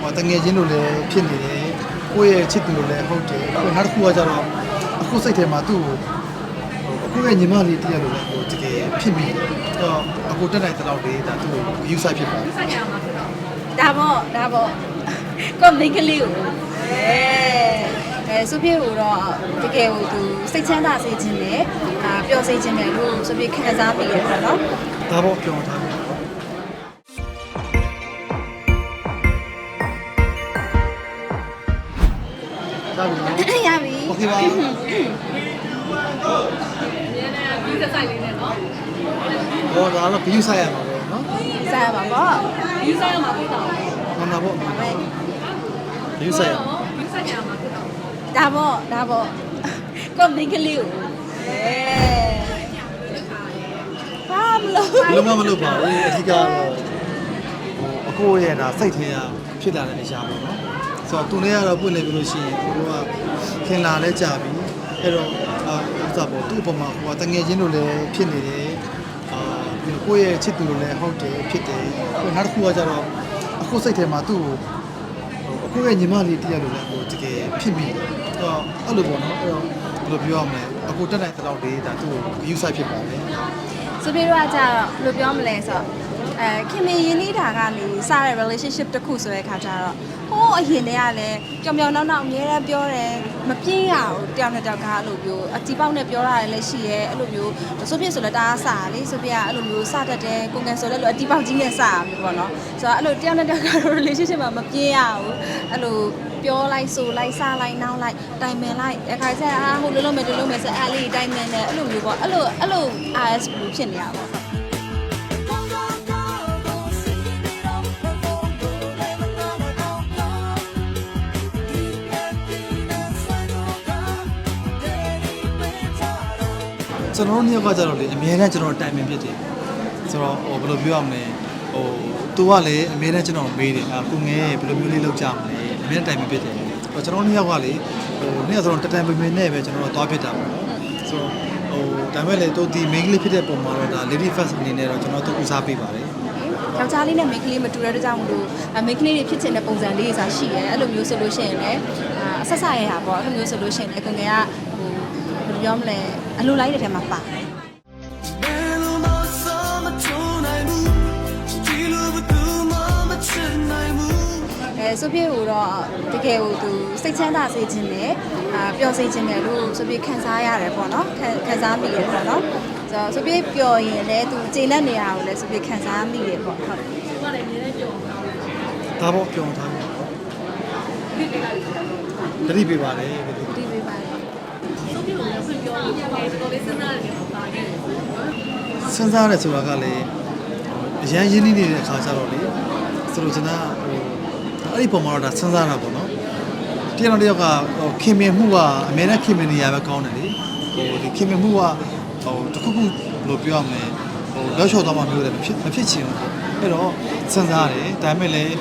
ဟိုတငယ်ချင်းတို့လည်းဖြစ်နေတယ်ကိုယ့်ရဲ့ချစ်သူတို့လည်းဟုတ်တယ်အခုနောက်တစ်ခုကကျတော့အခုစိတ်ထဲမှာသူ့ကိုဟိုအခုရဲ့ညီမလေးတယောက်လိုလည်းဟိုတကယ်ဖြစ်မိတယ်အဲ့တော့အခုတက်နိုင်တဲ့တော့လေဒါသူ့ကိုယူဆိုင်ဖြစ်ပါတယ်ဒါပေါ့ဒါပေါ့ကိုမိန်းကလေးကိုအဲအဲဆိုပြေကိုတော့တကယ်ကိုသူစိတ်ချမ်းသာစေခြင်းနဲ့အာပျော်စေခြင်းနဲ့လို့ဆိုပြေခံစားမိရတယ်ပေါ့နော်ဒါပေါ့ပြောထားတ ယ်ဒါပြီနော် ရပြီ โอเคပါ ဒီသက်ဆိုင်လေးနဲ့နော် ဟောဒါတော့ဘီယူဆိုင်ရမှာပေါ့နော် စားရပါပေါ့ ဒီဆိုင်ရမှာဖြစ်တာ မှန်ပါပေါ့ဘီယူဆိုင်ရမှာ ဒီဆိုင်ရမှာဖြစ်တာ ဒါပေါ့ဒါပေါ့ကိုမိန်းကလေးကိုအဲဘာမလို့ ဘယ်လိုမှမလုပ်ပါဘူးအဓိကတော့ဟိုအကိုရဲ့ဒါစိတ်ထဲကဖြစ်လာတဲ့အရာပေါ့နော် ဆိုတော့သူနဲ့ကတော့ပွင့်နေပြီလို့ရှိရင်ကိုကခင်လာလဲကြာပြီအဲ့တော့အာဥစ္စာပေါ့သူ့အပေါ်မှာဟိုကတငယ်ချင်းတို့လည်းဖြစ်နေတယ်အာပြီးတော့ကိုယ့်ရဲ့ချစ်သူတို့လည်းဟုတ်တယ်ဖြစ်တယ်ဟိုနောက်တစ်ခုကကျတော့အခုစိတ်ထဲမှာသူ့ကိုဟိုအခုရဲ့ညီမလေးတယောက်လိုလည်းဟိုတကယ်ဖြစ်မိတယ်အဲ့တော့အဲ့လိုပေါ့နော်အဲ့တော့ဘယ်လိုပြောရမလဲအခုတက်နိုင်တဲ့တော့လေးဒါသူ့ကိုယူဆိုင်ဖြစ်ပါတယ်ဆိုပြေတော့ကြတော့ဘယ်လိုပြောမလဲဆိုတော့ အဲခင်မင်ရင်းနှီးတာကနေစတဲ့ relationship တစ်ခုဆိုတဲ့ခါကျတော့ဟိုးအရင်တည်းကလည်းကြောင်ကြောင်နောက်နောက်အများအားပြောတယ်မပြင်းရဘူးတယောက်နဲ့တယောက်ကအဲ့လိုမျိုးအတီပေါက်နဲ့ပြောရတယ်လည်းရှိရဲအဲ့လိုမျိုးဆိုဖြစ်ဆိုလည်းတအားစတာလေဆိုပြကအဲ့လိုမျိုးစတတ်တယ်ကိုငယ်ဆိုလည်းလို့အတီပေါက်ကြီးနဲ့စရမျိုးပေါ့နော်ဆိုတော့အဲ့လိုတယောက်နဲ့တယောက်ကတော့ relationship မှာမပြင်းရဘူးအဲ့လိုပြောလိုက်ဆိုလိုက်စလိုက်နောက်လိုက်တိုင်ပင်လိုက်အခါကျရင်အာဟိုလိုလိုမယ်ဒီလိုမယ်ဆိုအဲ့လေးတိုင်ပင်တယ်အဲ့လိုမျိုးပေါ့အဲ့လိုအဲ့လို RS ဘူးဖြစ်နေရပါပေါ့ ကျွန်တော်တို့နှစ်ယောက်ကကြတော့လေအများနဲ့ကျွန်တော်တိုင်ပင်ဖြစ်တယ်ဆိုတော့ဟိုဘယ်လိုပြောရမလဲဟိုသူကလည်းအများနဲ့ကျွန်တော်မေးတယ်အခုငယ်ဘယ်လိုမျိုးလေးလုပ်ကြမလဲအများနဲ့တိုင်ပင်ဖြစ်တယ်ဟိုကျွန်တော်နှစ်ယောက်ကလေဟိုနှစ်ယောက်ဆိုတော့တတိုင်ပင်ပင်နဲ့ပဲကျွန်တော်တို့သွားဖြစ်တာပေါ့နော်ဆိုတော့ဟိုဒါပေမဲ့လေသူဒီ main ကလေးဖြစ်တဲ့ပုံမှာတော့ဒါ lady first အနေနဲ့တော့ကျွန်တော်တို့ဦးစားပေးပါတယ်ယောက်ျားလေးနဲ့မိန်းကလေးမတူတဲ့အတွက်ကြောင့်မလို့အမိန်းကလေးတွေဖြစ်ချင်တဲ့ပုံစံလေးတွေဆိုတာရှိရဲအဲ့လိုမျိုးဆိုလို့ရှိရင်လည်းအာအဆက်ဆက်ရရပေါ့အဲ့လိုမျိုးဆိုလို့ရှိရင်လည်းကိုငယ်ကဟို ဘယ်လိုပြောမလဲအလိုလိုက်တဲ့ထဲမှာပါတယ်အဲဆိုပြေကိုတော့တကယ်ကိုသူစိတ်ချမ်းသာစေခြင်းနဲ့အာပျော်စေခြင်းနဲ့လို့ဆိုပြေခံစားရတယ်ပေါ့နော်ခံခံစားမိရတယ်ပေါ့နော်ဆိုတော့ဆိုပြေပျော်ရင်လည်းသူကျေနပ်နေရအောင်လည်းဆိုပြေခံစားမိတယ်ပေါ့ဟုတ်ဒီမှာလည်းနည်းနည်းကြော်တာဒါပေါ့ပြောထားတယ်ဒီတွေကလည်းတတိပေးပါတယ်ဒီပေးပါတယ်သူ့ကိုလည်းဆွပြောလို့ တယ်တော်တော်လေးစဉ်းစားရတယ်ပေါ့ပါခဲ့တယ်စဉ်းစားရဲဆိုတာကလည်းအရန်ရင်းနှီးနေတဲ့အခါကျတော့လေဆိုလိုချင်တာဟိုအဲ့ဒီပုံမှာတော့ဒါစဉ်းစားတာပေါ့နော်တယောက်တစ်ယောက်ကဟိုခင်မင်မှုကအများနဲ့ခင်မင်နေရပဲကောင်းတယ်လေဟိုဒီခင်မင်မှုကဟိုတစ်ခုခုဘယ်လိုပြောရမလဲဟိုလောက်လျှော့သွားမှမျိုးတယ်မဖြစ်မဖြစ်ချင်ဘူးပေါ့အဲ့တော့စဉ်းစားတယ်ဒါပေမဲ့လည်း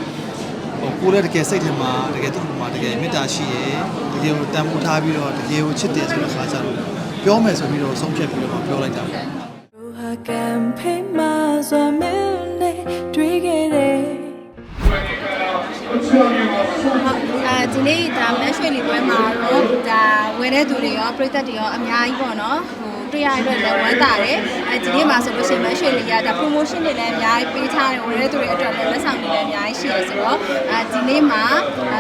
ဟိုကိုယ်လည်းတကယ်စိတ်ထဲမှာတကယ်သူ့မှာတကယ်မေတ္တာရှိရယ်တကယ်ကိုတန်ဖိုးထားပြီးတော့တကယ်ကိုချစ်တယ်ဆိုတဲ့အခါကျတော့ ပြောမယ်ဆိုပြီးတော့ဆုံးဖြတ်ပြီးတော့ပြောလိုက်တာပေါ့ Ruha campaign ma so mele dwigere အဲဒီနေ့ဒါမက်ရွှေလီပွဲမှာတော့ဒါဝယ်တဲ့သူတွေရောပြည်သက်တွေရောအများကြီးပေါ့နော်ဟို တွေ့ရတဲ့အတွက်လည်းဝမ်းသာတယ်အဲဒီနေ့မှာဆိုလို့ရှိရင်မက်ရွှေလီကဒါ promotion တွေလည်းအများကြီးပေးထားတယ်ဝယ်တဲ့သူတွေအတွက်လည်းလက်ဆောင်တွေလည်းအများကြီးရှိရဆိုတော့အဲဒီနေ့မှာ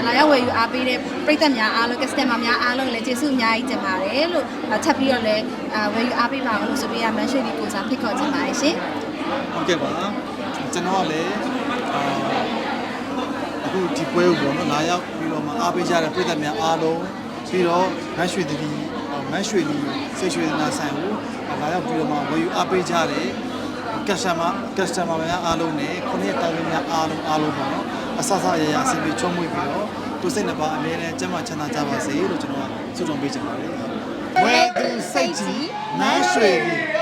လာရောက်ဝယ်ယူအားပေးတဲ့ပြည်သက်များအားလုံး customer များအားလုံးလည်းကျေးဇူးအများကြီးတင်ပါတယ်လို့ထပ်ပြီးတော့လည်းဝယ်ယူအားပေးပါအောင်လို့ဆိုပြီးရမက်ရွှေလီကိုစားဖိတ်ခေါ်ချင်ပါတယ်ရှင်ဟုတ်ကဲ့ပါကျွန်တော်ကလည်းအာအခုဒီပွဲကိုပေါ့နော်လာရောက်ပြီးတော့မှအားပေးကြတဲ့ပြည်သက်များအားလုံးပြီးတော့မတ်ရွှေတတိ မတ်ရွှေလီစိတ်ရွှေနာဆိုင်ကိုလာရောက်ပြီးတော့မှဝယ်ယူအားပေးကြတဲ့ customer customer များအားလုံးနဲ့ခုနှစ်တောင်းများအားလုံးအားလုံးပေါ့နော်အဆဆရရအစီအပြေချုံးမွေ့ပြီးတော့ကိုယ်စိတ်နှစ်ပါးအမြဲတမ်းကျန်းမာချမ်းသာကြပါစေလို့ကျွန်တော်ကဆုတောင်းပေးချင်ပါတယ်ဝယ်သူစိတ်ကြီးမတ်ရွှေလီ